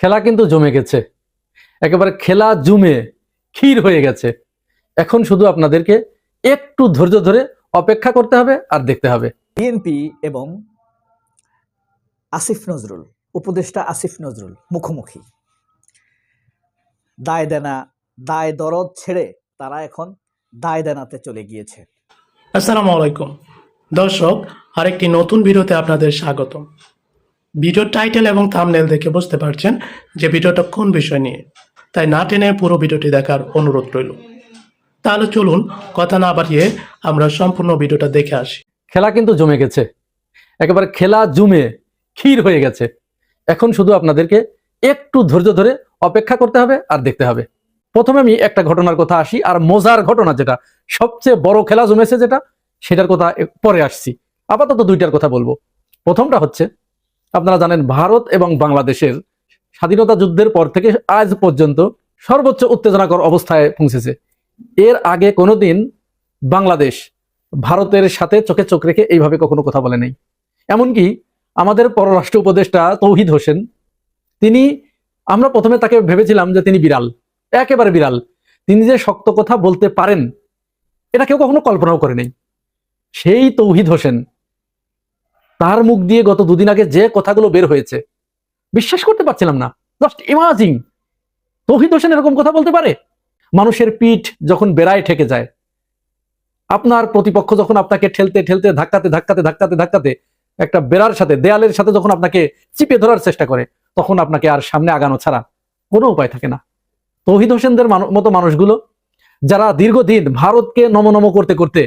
খেলা কিন্তু জমে গেছে। একেবারে খেলা জমে ক্ষীর হয়ে গেছে। এখন শুধু আপনাদেরকে একটু ধৈর্য ধরে অপেক্ষা করতে হবে আর দেখতে হবে। বিএনপি এবং আসিফ নজরুল উপদেষ্টা আসিফ নজরুল মুখোমুখি। দায় দেনা দায় দরদ ছেড়ে তারা এখন দায় দেনাতে চলে গিয়েছে। আসসালামু আলাইকুম। দর্শক আরেকটি নতুন ভিডিওতে আপনাদের স্বাগতম। ভিডিওর টাইটেল এবং থামনেল দেখে বুঝতে পারছেন যে ভিডিওটা কোন বিষয় নিয়ে। তাই না টেনে পুরো ভিডিওটি দেখার অনুরোধ রইল। তাহলে চলুন কথা না বাড়িয়ে আমরা সম্পূর্ণ ভিডিওটা দেখে আসি। খেলা কিন্তু জমে গেছে। একেবারে খেলা জমে ক্ষীর হয়ে গেছে। এখন শুধু আপনাদেরকে একটু ধৈর্য ধরে অপেক্ষা করতে হবে আর দেখতে হবে। প্রথমে আমি একটা ঘটনার কথা আসি আর মজার ঘটনা যেটা, সবচেয়ে বড় খেলা জমেছে যেটা, সেটার কথা পরে আসছি। আপাতত দুইটার কথা বলব। প্রথমটা হচ্ছে আপনারা জানেন ভারত এবং বাংলাদেশের স্বাধীনতা যুদ্ধের পর থেকে আজ পর্যন্ত সর্বোচ্চ উত্তেজনাকর অবস্থায় পৌঁছেছে। এর আগে কোনোদিন বাংলাদেশ ভারতের সাথে চোখে চোখ রেখে এইভাবে কখনো কথা বলে নাই। এমনকি আমাদের পররাষ্ট্র উপদেষ্টা তৌহিদ হোসেন, তিনি, আমরা প্রথমে তাকে ভেবেছিলাম যে তিনি বিড়াল, একেবারে বিড়াল। তিনি যে শক্ত কথা বলতে পারেন, এটা কেউ কখনো কল্পনাও করে নেই। সেই তৌহিদ হোসেন তার মুখ দিয়ে গত দুদিন আগে যে কথাগুলো বের হয়েছে, বিশ্বাস করতে পারছিলাম না। জাস্ট ইমাজিং তৌহিদ হোসেন এরকম কথা বলতে পারে? মানুষের পিঠ যখন বেড়ায় ঠেকে যায়, আপনার প্রতিপক্ষ যখন আপনাকে ঠেলতে ঠেলতে, ধাক্কাতে ধাক্কাতে ধাক্কাতে ধাক্কাতে একটা বেড়ার সাথে, দেয়ালের সাথে যখন আপনাকে চিপে ধরার চেষ্টা করে, তখন আপনাকে আর সামনে আগানো ছাড়া কোনো উপায় থাকে না। তৌহিদ হোসেনদের মতো মানুষগুলো, যারা দীর্ঘদিন ভারতকে নমনম করতে করতে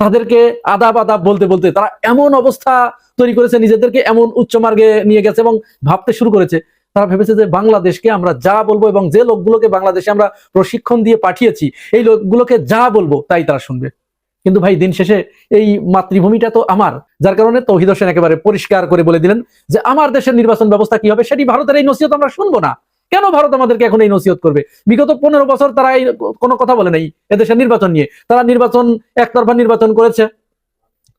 তাদেরকে আদাব আদাব বলতে বলতে তারা এমন অবস্থা তৈরি করেছে, নিজেদেরকে এমন উচ্চ মার্গে নিয়ে গেছে এবং ভাবতে শুরু করেছে। তারা ভেবেছে যে বাংলাদেশকে আমরা যা বলব এবং যে লোকগুলোকে বাংলাদেশে আমরা প্রশিক্ষণ দিয়ে পাঠিয়েছি, এই লোকগুলোকে যা বলব তাই তারা শুনবে। কিন্তু ভাই, দিন শেষে এই মাতৃভূমিটা তো আমার, যার কারণে তৌহিদ হোসেন একেবারে পরিষ্কার করে বলে দিলেন যে আমার দেশের নির্বাচন ব্যবস্থা কি হবে, সেটি ভারতের এই নসিহত আমরা শুনব না। কেন ভারত আমাদেরকে এখন এই নসিহত করবে? বিগত পনেরো বছর তারা এই কোনো কথা বলে নাই এদেশের নির্বাচন নিয়ে। তারা নির্বাচন একতরফা নির্বাচন করেছে।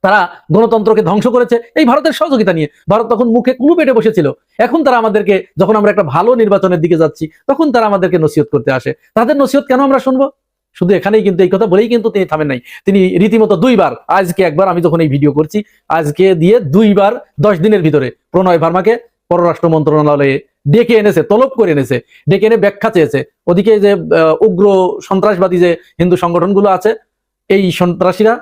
তারা গণতন্ত্রকে ধ্বংস করেছে। এই ভারতের সহযোগিতা নিয়ে। ভারত তখন মুখে কুলু পেটে বসেছিল। এখন তারা আমাদেরকে যখন আমরা একটা ভালো নির্বাচনের দিকে যাচ্ছি, তখন তারা আমাদেরকে নসিহত করতে আসে। তাদের নসিহত কেন আমরা শুনব? শুধু এখানেই কিন্তু এই কথা বলেই কিন্তু তিনি থামেন নাই। তিনি রীতিমতো দুইবার, আজকে একবার আমি যখন এই ভিডিও করছি, আজকে দিয়ে দুইবার দশ দিনের ভিতরে প্রণয় ভার্মাকে পররাষ্ট্র মন্ত্রণালয়ে ডেকে এনেছে, তলব করে এনেছে, ডেকে এনে ব্যাখ্যা চেয়েছে। ওদিকে যে উগ্র সন্ত্রাসবাদী যে হিন্দু সংগঠনগুলো আছে, এই সন্ত্রাসীরা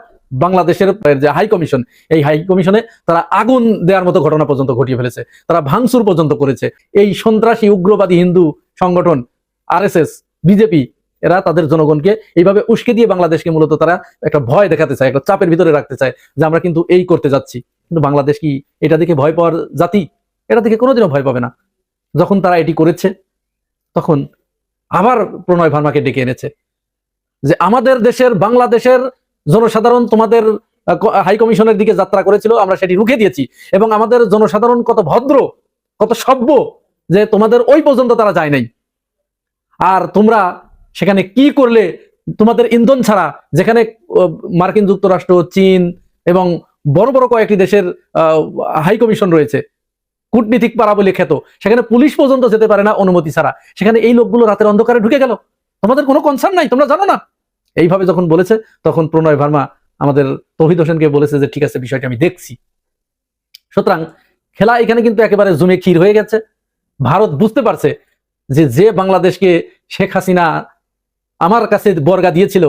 বাংলাদেশের যে হাই কমিশন, এই হাই কমিশনে তারা আগুন দেওয়ার মতো ঘটনা পর্যন্ত ঘটিয়ে ফেলেছে। তারা ভাঙচুর পর্যন্ত করেছে। এই সন্ত্রাসী, উগ্রবাদী হিন্দু সংগঠন, আরএসএস, বিজেপি, এরা তাদের জনগণকে এইভাবে উস্কে দিয়ে বাংলাদেশকে মূলত তারা একটা ভয় দেখাতে চায়, একটা চাপের ভিতরে রাখতে চায় যে আমরা কিন্তু এই করতে যাচ্ছি। কিন্তু বাংলাদেশ কি এটা দেখে ভয় পাওয়ার জাতি? এটা দেখে কোনোদিনও ভয় পাবে না। যখন তারা এটি করেছে, তখন আবার প্রণয় ভার্মাকে ডেকে এনেছে যে আমাদের দেশের, বাংলাদেশের জনসাধারণ তোমাদের হাই কমিশনের দিকে যাত্রা করেছিল, আমরা সেটি রুখে দিয়েছি। এবং আমাদের জনসাধারণ কত ভদ্র, কত সভ্য যে তোমাদের ওই পর্যন্ত তারা যায় নাই। আর তোমরা সেখানে কি করলে, তোমাদের ইন্ধন ছাড়া, যেখানে মার্কিন যুক্তরাষ্ট্র, চীন এবং বড় বড় কয়েকটি দেশের হাই কমিশন রয়েছে কূটনীতিক পাড়া বলে খ্যাত। সেখানে পুলিশ পর্যন্ত যেতে পারে না অনুমতি ছাড়া। সেখানে এই লোকগুলো রাতের অন্ধকারে ঢুকে গেল। তোমাদের কোনো কনসার্ন নাই, তোমরা জানো না। এইভাবে যখন বলেছে, তখন প্রণয় ভার্মা আমাদের তহিদ হোসেনকে বলেছে যে, ঠিক আছে, বিষয়টা আমি দেখছি। সুতরাং খেলা এখানে কিন্তু একেবারে জমে ক্ষীর হয়ে গেছে। ভারত বুঝতে পারছে যে যে বাংলাদেশকে শেখ হাসিনা আমার কাছে বর্গা দিয়েছিল,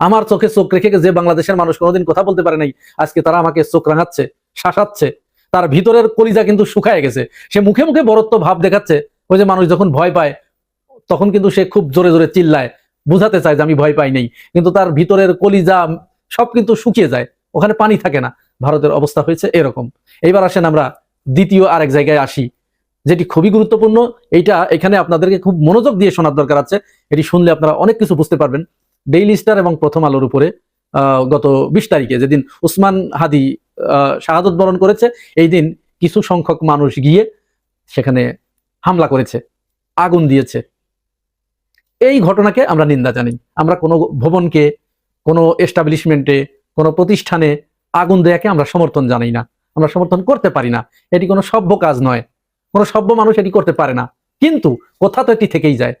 আমার চোখে চোখ রেখে যে বাংলাদেশের মানুষ কোনোদিন কথা বলতে পারে নাই, আজকে তারা আমাকে চোখ রাঙাচ্ছে, শাসাচ্ছে। তার ভিতরের কলিজা কিন্তু শুকায় গেছে। সে মুখে মুখে বরত্ব ভাব দেখাচ্ছে, ওই যে মানুষ যখন ভয় পায়, তখন কিন্তু সে খুব জোরে জোরে চিল্লায়, বুঝাতে চায় যে আমি ভয় পাই নাই। কিন্তু তার ভিতরের কলিজা সব কিন্তু শুকিয়ে যায়, ওখানে পানি থাকে না। ভারতের অবস্থা হয়েছে এরকম। এইবার আসেন আমরা দ্বিতীয় আরেক জায়গায় আসি, যেটি খুবই গুরুত্বপূর্ণ। এইটা এখানে আপনাদেরকে খুব মনোযোগ দিয়ে শোনার দরকার আছে। এটি শুনলে আপনারা অনেক কিছু বুঝতে পারবেন। ডেইলি স্টার এবং প্রথম আলোর উপরে গত বিশ তারিখে, যেদিন উসমান হাদি শাহাদত বরণ করেছে। এই দিন কিছু সংখ্যক মানুষ গিয়ে সেখানে হামলা করেছে, আগুন দিয়েছে। এই ঘটনাকে আমরা নিন্দা জানি। আমরা কোনো ভবনকে, কোনো এস্টাবলিশমেন্টে কোনো প্রতিষ্ঠানে আগুন দেয়াকে আমরা সমর্থন জানাই না। আমরা সমর্থন করতে পারি না। এটি কোনো সভ্য কাজ নয়। কোনো সভ্য মানুষ এটি করতে পারে না। কিন্তু কথা তো এটি থেকেই যায়।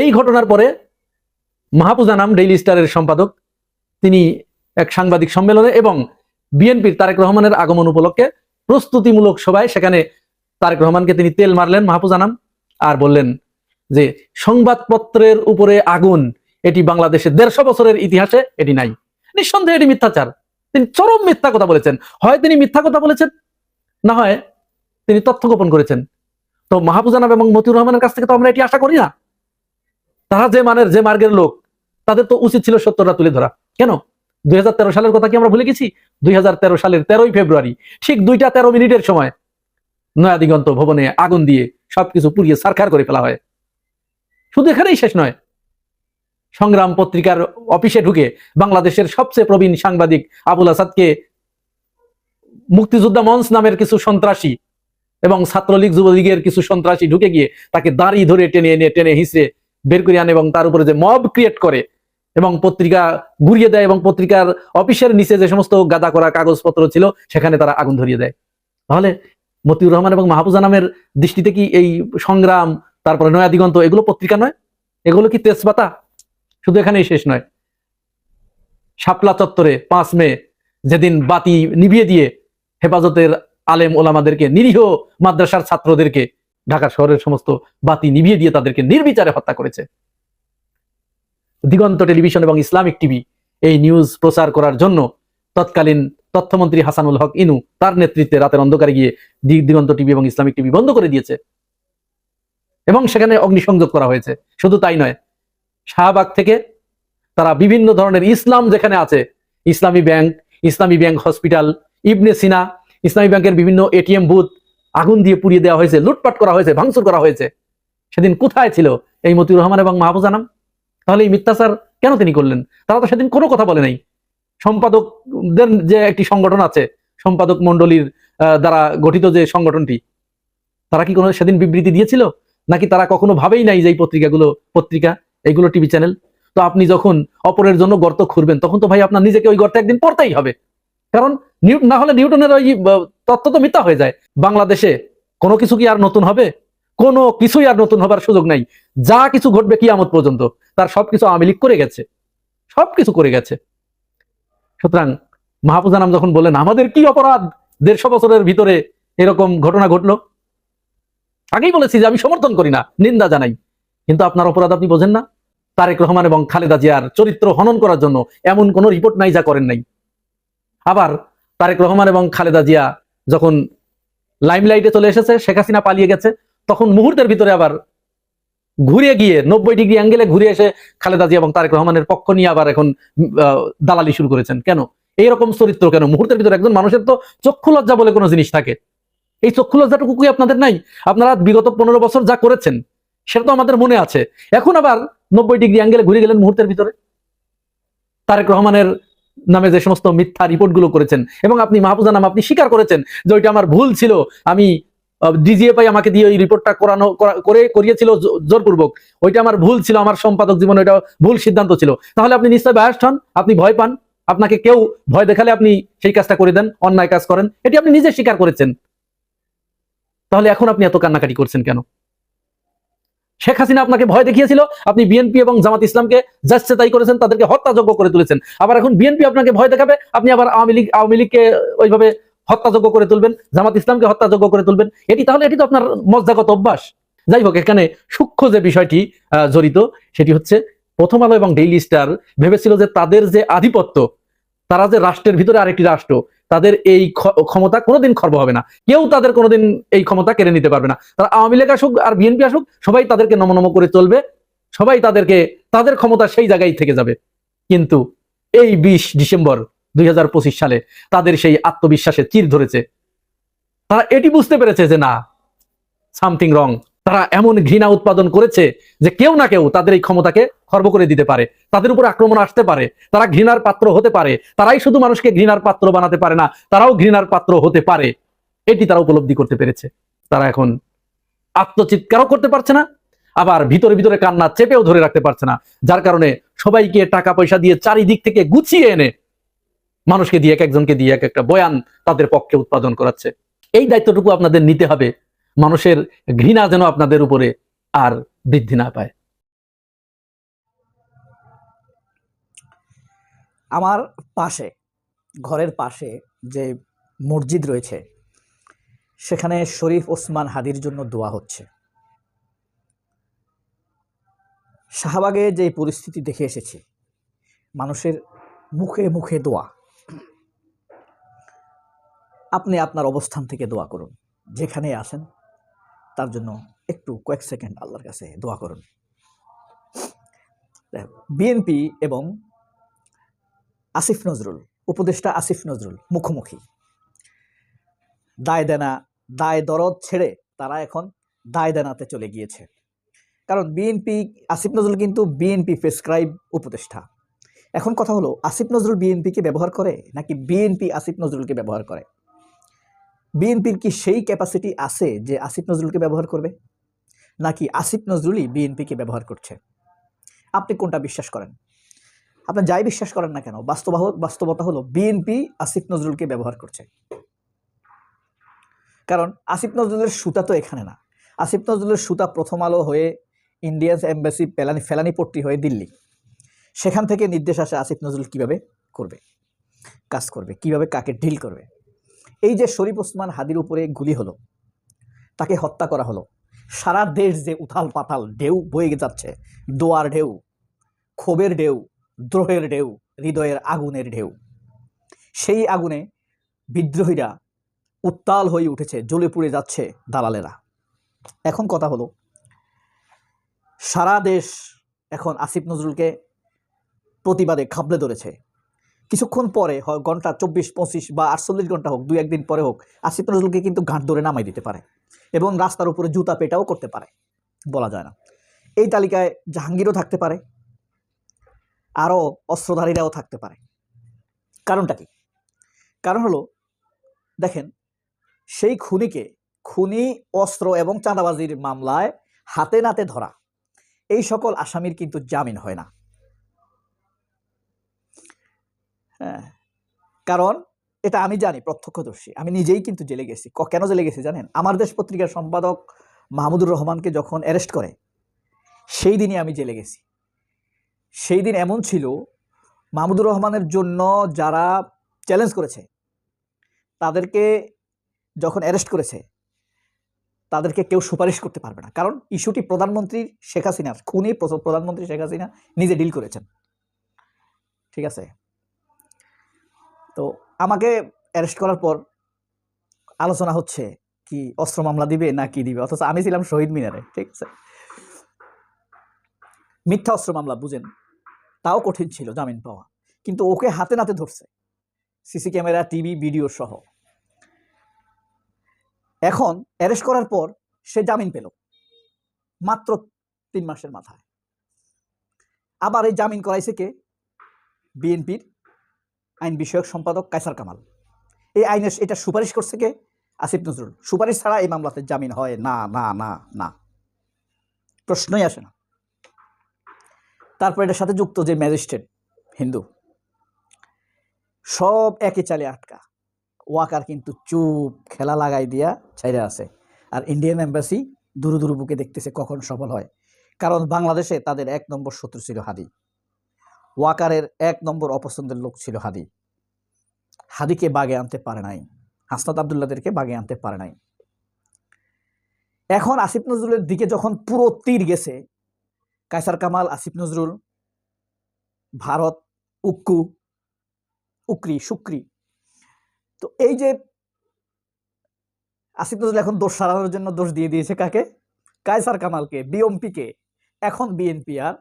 এই ঘটনার পরে মাহফুজা নাম ডেইলি স্টারের সম্পাদক, তিনি এক সাংবাদিক সম্মেলনে এবং বিএনপির তারেক রহমানের আগমন উপলক্ষে প্রস্তুতিমূলক সভায় সেখানে তারেক রহমানকে তিনি তেল মারলেন, মাহফুজ আনাম, আর বললেন যে, সংবাদপত্রের উপরে আগুন, এটি বাংলাদেশের দেড়শো বছরের ইতিহাসে এটি নাই। নিঃসন্দেহে এটি মিথ্যাচার। তিনি চরম মিথ্যা কথা বলেছেন। হয় তিনি মিথ্যা কথা বলেছেন, না হয় তিনি তথ্য গোপন করেছেন। তো মাহফুজ আনাম এবং মতিউর রহমানের কাছ থেকে তো আমরা এটি আশা করি না। তারা যে মানের, যে মার্গের লোক, তাদের তো উচিত ছিল সত্যটা তুলে ধরা। কেন? দুই হাজার তেরো সালের কথা কি আমরা ভুলে গেছি? দুই হাজার তেরো সালের তেরোই ফেব্রুয়ারি, ঠিক দুইটা তেরো মিনিটের সময় নয়াদিগন্ত ভবনে আগুন দিয়ে সবকিছু পুড়িয়ে সারখার করে ফেলা হয়। শুধু এখানেই শেষ নয়, সংগ্রাম পত্রিকার অফিসে ঢুকে বাংলাদেশের সবচেয়ে প্রবীণ সাংবাদিক আবুল আসাদকে মুক্তিযোদ্ধা মঞ্চ নামের কিছু সন্ত্রাসী এবং ছাত্রলীগ যুবলীগের কিছু সন্ত্রাসী ঢুকে গিয়ে তাকে দাড়ি ধরে টেনে এনে টেনে হিসড়ে বের করে আনে এবং তার উপরে যে মব ক্রিয়েট করে এবং পত্রিকা ঘুরিয়ে দেয় এবং পত্রিকার অফিসের নিচে যে সমস্ত গাদা করা কাগজপত্র ছিল, সেখানে তারা আগুন ধরিয়ে দেয়। তাহলে মতিউর রহমান এবং মাহফুজা নামের দৃষ্টিতে কি এই সংগ্রাম, তারপরে নয়া দিগন্ত, এগুলো পত্রিকা নয়? এগুলো কি তেজপাতা? শুধু এখানেই শেষ নয়। শাপলা চত্বরে পাঁচ মে যেদিন বাতি নিভিয়ে দিয়ে হেফাজতের আলেম ওলামাদেরকে, নিরীহ মাদ্রাসার ছাত্রদেরকে ঢাকা শহরের সমস্ত বাতি নিভিয়ে দিয়ে তাদেরকে নির্বিচারে হত্যা করেছে। দিগন্ত টেলিভিশন এবং ইসলামিক টিভি এই নিউজ প্রচার করার জন্য তৎকালীন তথ্যমন্ত্রী হাসানুল হক ইনু তার নেতৃত্বে রাতের অন্ধকারে গিয়ে দিগন্ত টিভি এবং ইসলামিক টিভি বন্ধ করে দিয়েছে। এবং সেখানে অগ্নিসংযোগ করা হয়েছে। শুধু তাই নয়, শাহবাগ থেকে তারা বিভিন্ন ধরনের ইসলাম যেখানে আছে, ইসলামী ব্যাংক ইসলামী ব্যাংক হসপিটাল, ইবনে সিনা, ইসলামী ব্যাংকের বিভিন্ন এটিএম বুথ আগুন দিয়ে পুড়িয়ে দেওয়া হয়েছে, লুটপাট করা হয়েছে, ভাঙচুর করা হয়েছে। সেদিন কোথায় ছিল এই মতিউর রহমান এবং মাহবুজ আনাম? তাহলে এই মিথ্যাচার কেন তিনি করলেন? তারা তো সেদিন কোনো কথা বলে নাই। সম্পাদকদের যে একটি সংগঠন আছে, সম্পাদক মন্ডলীর দ্বারা গঠিত যে সংগঠনটি, তারা কি কোনো সেদিন বিবৃতি দিয়েছিল? নাকি তারা কখনো ভাবেই নাই যে এই পত্রিকাগুলো, পত্রিকা এইগুলো টিভি চ্যানেল? তো আপনি যখন অপরের জন্য গর্ত খুঁড়বেন, তখন তো ভাই আপনার নিজেকে ওই গর্তে একদিন পড়তেই হবে। কারণ না হলে নিউটনের ওই তত্ত্ব তো মিথ্যা হয়ে যায়। বাংলাদেশে কোনো কিছু কি আর নতুন হবে? কোনো কিছুই আর নতুন হবার সুযোগ নাই। যা কিছু ঘটবে কিয়ামত পর্যন্ত, তার সবকিছু আওয়ামী লীগ করে গেছে। সবকিছু করে গেছে। সুতরাং মাহফুজ আনাম যখন বললেন, আমাদের কি অপরাধ? দেড়শো বছরের ভিতরে এরকম ঘটনা ঘটলো? আগেই বলেছি যে আমি সমর্থন করি না, নিন্দা জানাই। কিন্তু আপনার অপরাধ আপনি বোঝেন না। তারেক রহমান এবং খালেদা জিয়ার চরিত্র হনন করার জন্য এমন কোনো রিপোর্ট নাই যা করেন নাই। আবার তারেক রহমান এবং খালেদা জিয়া যখন লাইমলাইটে চলে এসেছে, শেখ হাসিনা পালিয়ে গেছে তখন মুহূর্তের ভিতরে আবার ঘুরে গিয়ে নব্বই ডিগ্রি অ্যাঙ্গেলে ঘুরে এসে খালেদা জিয়া এবং তারেক রহমানের পক্ষ নিয়ে আবার এখন দালালি শুরু করেছেন। কেন? এইরকম চরিত্র কেন? মুহূর্তের ভিতরে একজন মানুষের তো চক্ষু লজ্জা বলে কোনো জিনিস থাকে। এই চক্ষু লজ্জাটুকু আপনাদের নাই। আপনারা বিগত পনেরো বছর যা করেছেন, সেটা তো আমাদের মনে আছে। এখন আবার নব্বই ডিগ্রি অ্যাঙ্গেলে ঘুরে গেলেন মুহূর্তের ভিতরে। তারেক রহমানের নামে যে সমস্ত মিথ্যা রিপোর্টগুলো করেছেন, এবং আপনি মাহফুজা নাম আপনি স্বীকার করেছেন যে ওইটা আমার ভুল ছিল, আমি ডিজিএফআই আমাকে দিয়ে ওই রিপোর্টটা করানো, করে করিয়েছিল জোরপূর্বক। ওইটা আমার ভুল ছিল, আমার সম্পাদক জীবনে ওইটা ভুল সিদ্ধান্ত ছিল। তাহলে আপনি নিশ্চয় ব্যস্ত হন, আপনি ভয় পান, আপনাকে কেউ ভয় দেখালে আপনি সেই কাজটা করে দেন, অন্যায় কাজ করেন। এটি আপনি নিজে স্বীকার করেছেন। তাহলে এখন আপনি এত কান্নাকাটি করছেন কেন? শেখ হাসিনা আপনাকে ভয় দেখিয়েছিল, আপনি বিএনপি এবং জামাত ইসলামকে যাচ্ছে তাই করেছেন, তাদেরকে হত্যাযোগ্য করে তুলেছেন। আবার এখন বিএনপি আপনাকে ভয় দেখাবে, আপনি আবার আওয়ামী লীগ, আওয়ামী লীগকে ওইভাবে হত্যাযোগ্য করে তুলবেন, জামাত ইসলামকে হত্যাযোগ্য করে তুলবেন। এটি তাহলে এটি তো আপনার মজ্জাগত অভ্যাস। যাই হোক, এখানে সূক্ষ্ম যে বিষয়টি জড়িত, সেটি হচ্ছে প্রথম আলো এবং ডেইলি স্টার ভেবেছিল যে তাদের যে আধিপত্য, তারা যে রাষ্ট্রের ভিতরে আরেকটি রাষ্ট্র, তাদের এই ক্ষমতা কোনোদিন খর্ব হবে না। কেউ তাদের কোনোদিন এই ক্ষমতা কেড়ে নিতে পারবে না। তারা আওয়ামী লীগ আসুক আর বিএনপি আসুক, সবাই তাদেরকে নমনম করে চলবে, সবাই তাদেরকে, তাদের ক্ষমতা সেই জায়গায় থেকে যাবে। কিন্তু এই বিশ ডিসেম্বর দুই হাজার পঁচিশ সালে তাদের সেই আত্মবিশ্বাসে চির ধরেছে। তারা এটি বুঝতে পেরেছে যে না, সামথিং রং। তারা এমন ঘৃণা উৎপাদন করেছে যে কেউ না কেউ তাদের এই ক্ষমতাকে খর্ব করে দিতে পারে। তাদের উপর আক্রমণ আসতে পারে। তারা ঘৃণার পাত্র হতে পারে। তারাই শুধু মানুষকে ঘৃণার পাত্র বানাতে পারে না, তারাও ঘৃণার পাত্র হতে পারে। এটি তারা উপলব্ধি করতে পেরেছে। তারা এখন আত্মচিৎকারও করতে পারছে না, আবার ভিতরে ভিতরে কান্না চেপেও ধরে রাখতে পারছে না। যার কারণে সবাইকে টাকা পয়সা দিয়ে চারিদিক থেকে গুছিয়ে এনে মানুষকে দিয়ে এক একজনকে দিয়ে এক একটা বয়ান তাদের পক্ষে উৎপাদন করাচ্ছে। এই দায়িত্বটুকু আপনাদের নিতে হবে। মানুষের ঘৃণা যেন আপনাদের উপরে আর বৃদ্ধি না পায়। আমার পাশে, ঘরের পাশে যে মসজিদ রয়েছে, সেখানে শরীফ ওসমান হাদির জন্য দোয়া হচ্ছে। শাহবাগে যে পরিস্থিতি দেখে এসেছি, মানুষের মুখে মুখে দোয়া। আপনি আপনার অবস্থান থেকে দোয়া করুন। যেখানে আছেন, তার জন্য একটু কয়েক সেকেন্ড আল্লাহর কাছে দোয়া করুন। বিএনপি এবং আসিফ নজরুল, উপদেষ্টা আসিফ নজরুল মুখোমুখি। দায় দেনা, দায় দরদ ছেড়ে তারা এখন দায় দেনাতে চলে গিয়েছে। কারণ বিএনপি, আসিফ নজরুল কিন্তু বিএনপি প্রেসক্রাইব উপদেষ্টা। এখন কথা হলো, আসিফ নজরুল বিএনপিকে ব্যবহার করে নাকি বিএনপি আসিফ নজরুলকে ব্যবহার করে? বিএনপির কি সেই ক্যাপাসিটি আছে যে আসিফ নজরুলকে ব্যবহার করবে? নাকি আসিফ নজরুলই বিএনপিকে ব্যবহার করছে? আপনি কোনটা বিশ্বাস করেন? আপনি যাই বিশ্বাস করেন না কেন বাস্তবাহ বাস্তবতা হলো বিএনপি আসিফ নজরুলকে ব্যবহার করছে। কারণ আসিফ নজরুলের সুতা তো এখানে না। আসিফ নজরুলের সুতা প্রথম আলো হয়ে ইন্ডিয়ান এম্বাসি পেলানি ফেলানিপট্টি হয়ে দিল্লি। সেখান থেকে নির্দেশ আসে আসিফ নজরুল কীভাবে করবে? কাজ করবে, কীভাবে কাকে ডিল করবে? এই যে শরীফ ওসমান হাদির উপরে গুলি হলো, তাকে হত্যা করা হলো, সারা দেশ যে উথাল পাতাল ঢেউ বয়ে যাচ্ছে, দোয়ার ঢেউ, ক্ষোভের ঢেউ, দ্রোহের ঢেউ, হৃদয়ের আগুনের ঢেউ, সেই আগুনে বিদ্রোহীরা উত্তাল হয়ে উঠেছে, জ্বলে পুড়ে যাচ্ছে দালালেরা। এখন কথা হলো, সারা দেশ এখন আসিফ নজরুলকে প্রতিবাদে খাবলে ধরেছে। কিছুক্ষণ পরে হয়, ঘণ্টা চব্বিশ, পঁচিশ বা আটচল্লিশ ঘণ্টা হোক, দুই, একদিন পরে হোক, আসিফ নজরুলকে কিন্তু ঘাট ধরে নামাই দিতে পারে এবং রাস্তার উপরে জুতা পেটাও করতে পারে, বলা যায় না। এই তালিকায় জাহাঙ্গীরও থাকতে পারে, আরও অস্ত্রধারীরাও থাকতে পারে। কারণটা কি? কারণ হলো, দেখেন, সেই খুনিকে, খুনি অস্ত্র এবং চাঁদাবাজির মামলায় হাতে নাতে ধরা, এই সকল আসামির কিন্তু জামিন হয় না। হ্যাঁ। কারণ এটা আমি জানি, প্রত্যক্ষদর্শী। আমি নিজেই কিন্তু জেলে গেছি। কেন জেলে গেছি জানেন? আমার দেশ পত্রিকার সম্পাদক মাহমুদুর রহমানকে যখন অ্যারেস্ট করে, সেই দিনই আমি জেলে গেছি। সেই দিন এমন ছিল, মাহমুদুর রহমানের জন্য যারা চ্যালেঞ্জ করেছে, তাদেরকে যখন অ্যারেস্ট করেছে, তাদেরকে কেউ সুপারিশ করতে পারবে না। কারণ ইস্যুটি প্রধানমন্ত্রী শেখ হাসিনার, খুনি প্র- প্রধানমন্ত্রী শেখ হাসিনা নিজে ডিল করেছেন। ঠিক আছে? তো আমাকে অ্যারেস্ট করার পর আলোচনা হচ্ছে কি অস্ত্র মামলা দিবে না কি দিবে? অথচ আমি ছিলাম শহীদ মিনারে, ঠিক আছে? মিথ্যা অস্ত্র মামলা, বুঝেন? তাও কঠিন ছিল জামিন পাওয়া। কিন্তু ওকে হাতে নাতে ধরছে সিসি ক্যামেরা, টিভি ভিডিও সহ। এখন অ্যারেস্ট করার পর সে জামিন পেল, মাত্র তিন মাসের মাথায়। আবার এই জামিন করাইছে কে? বিএনপির আইন বিষয়ক সম্পাদক কায়সার কামাল। এই আইনের এটা সুপারিশ করছে কে? আসিফ নজরুল। সুপারিশ ছাড়া এই মামলাতে জামিন হয়? না না না না। প্রশ্নই আসে না। তারপর এটার সাথে যুক্ত যে ম্যাজিস্ট্রেট হিন্দু, সব একই চালে আটকা। ওয়াকার কিন্তু চুপ, খেলা লাগাই দিয়া ছাইরা আছে। আর ইন্ডিয়ান এম্বাসি দুরু দুরু বুকে দেখতেছে কখন সফল হয়। কারণ বাংলাদেশে তাদের এক নম্বর শত্রু ছিল হাদি। ওয়াকারের এক নম্বর অপছন্দের লোক ছিল হাদি। হাদিকে বাগে আনতে পারে নাই। হাসনাত আবদুল্লাদেরকে বাগে আনতে পারে নাই। এখন আসিফ নজরুলের দিকে যখন পুরো তীর গেছে, কায়সার কামাল, আসিফ নজরুল, ভারত, উক্কু, উকরি শুক্রি তো এই যে আসিফ নজরুল এখন দোষ সারানোর জন্য দোষ দিয়ে দিয়েছে কাকে? কায়সার কামালকে, বিএমপিকে। এখন বিএনপি আর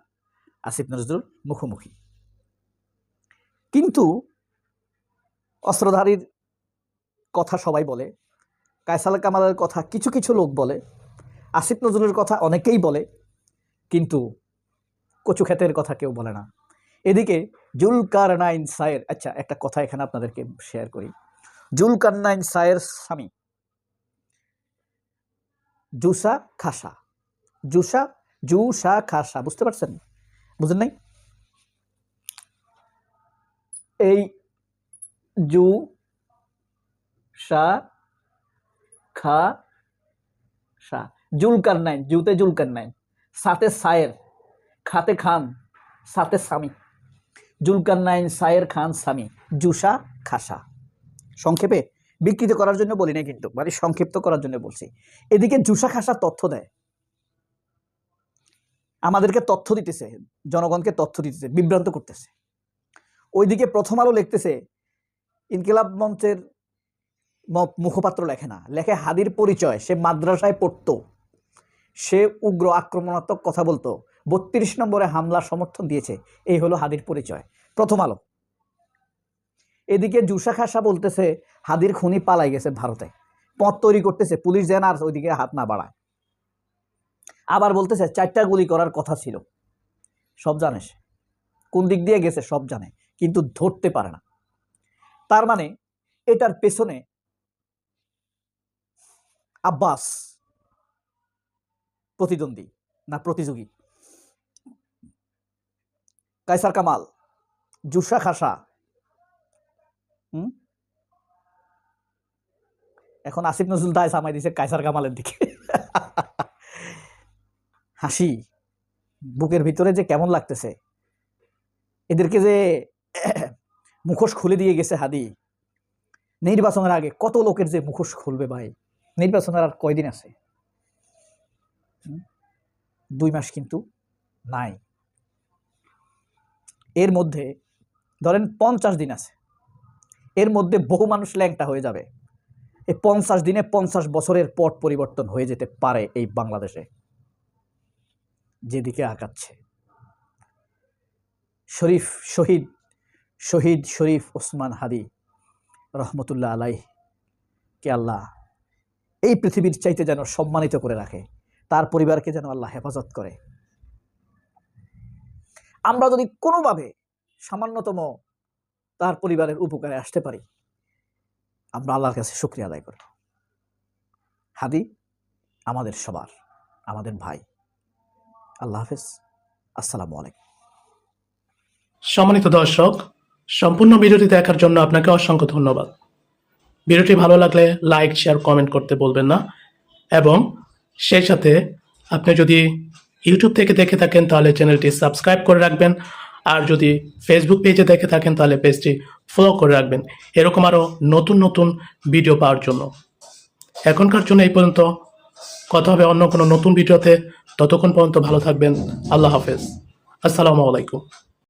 আসিফ নজরুল মুখোমুখি। কিন্তু অস্ত্রধারীর কথা সবাই বলে, কায়সাল কামালের কথা কিছু কিছু লোক বলে, আসিফ নজরুলের কথা অনেকেই বলে, কিন্তু কচু ক্ষেতের কথা কেউ বলে না। এদিকে জুলকার নাইন সায়ের আচ্ছা একটা কথা এখানে আপনাদেরকে শেয়ার করি। জুলকার নাইন সায়ের স্বামী জুসা খাসা। জুসা জুসা খাসা, বুঝতে পারছেন? বুঝেন নাই? এই জু, সা, খা শাহ জুলকার নাইন, জুতে জুলকার নাইন। সাথে সায়ের, খাতে খান, সাথে সামি জুলকার নাইন, সায়ের খান, স্বামী। জুসা, খাসা। সংক্ষেপে বিকৃত করার জন্য বলি না কিন্তু মানে সংক্ষিপ্ত করার জন্য বলছি। এদিকে জুসা, খাসা তথ্য দেয়। আমাদেরকে তথ্য দিতেছে, জনগণকে তথ্য দিতেছে, বিভ্রান্ত করতেছে। ওইদিকে প্রথম আলো লিখতেছে, ইনকিলাব মঞ্চের মুখপাত্র লেখে না, লেখে হাদির পরিচয়, সে মাদ্রাসায় পড়তো। সে উগ্র আক্রমণাত্মক কথা বলতো, বত্রিশ নম্বরে হামলার সমর্থন দিয়েছে, এই হলো হাদির পরিচয়। প্রথম আলো। এদিকে জুসা খাসা বলতেছে, হাদির খুনি পালাই গেছে ভারতে। পথ তৈরি করতেছে, পুলিশ যেন আর ওইদিকে হাত না বাড়ায়। আবার বলতেছে, চারটা গুলি করার কথা ছিল। সব জানে কোন দিক দিয়ে গেছে, সব জানে। কিন্তু ধরতে পারে না। তার মানে এটার পেছনে আব্বাস প্রতিদ্বন্দ্বী না প্রতিযোগী। কাইসার কামাল, জুসা খাসা এখন আসিফ নজরুল দায় সামাই দিছে কাইসার কামালের দিকে। হাসি, বুকের ভিতরে যে কেমন লাগতেছে, এদেরকে যে মুখোশ খুলে দিয়ে গেছে হাদি। নির্বাচনের আগে কত লোকের যে মুখোশ খুলবে ভাই? নির্বাচনের আর কয়দিন আছে? দুই মাস কিন্তু নাই। এর মধ্যে ধরেন পঞ্চাশ দিন আছে। এর মধ্যে বহু মানুষ ল্যাংটা হয়ে যাবে। এই পঞ্চাশ দিনে পঞ্চাশ বছরের পট পরিবর্তন হয়ে যেতে পারে এই বাংলাদেশে। যেদিকে আগাচ্ছে। শরীফ শহীদ শহীদ শরীফ ওসমান হাদি, রহমতুল্লাহ আলাই কে আল্লাহ এই পৃথিবীর চাইতে যেন সম্মানিত করে রাখে, তার পরিবারকে যেন আল্লাহ হেফাজত করে। আমরা যদি কোনোভাবে সামান্যতম তার পরিবারের উপকারে আসতে পারি, আমরা আল্লাহর কাছে শুক্রিয়া আদায় করব। হাদি, আমাদের সবার, আমাদের ভাই। আল্লাহ হাফেজ, আসসালামু আলাইকুম। সম্মানিত দর্শক সম্পূর্ণ ভিডিওটি দেখার জন্য আপনাকে অসংখ্য ধন্যবাদ। ভিডিওটি ভালো লাগলে লাইক, শেয়ার, কমেন্ট করতে বলবেন না। এবং সেই সাথে আপনি যদি ইউটিউব থেকে দেখে থাকেন, তাহলে চ্যানেলটি সাবস্ক্রাইব করে রাখবেন। আর যদি ফেসবুক পেজে দেখে থাকেন, তাহলে পেজটি ফলো করে রাখবেন। এরকম আরও নতুন নতুন ভিডিও পাওয়ার জন্য। এখনকার জন্য এই পর্যন্ত। কথা হবে অন্য কোনো নতুন ভিডিওতে। ততক্ষণ পর্যন্ত ভালো থাকবেন। আল্লাহ হাফেজ। আসসালামু আলাইকুম।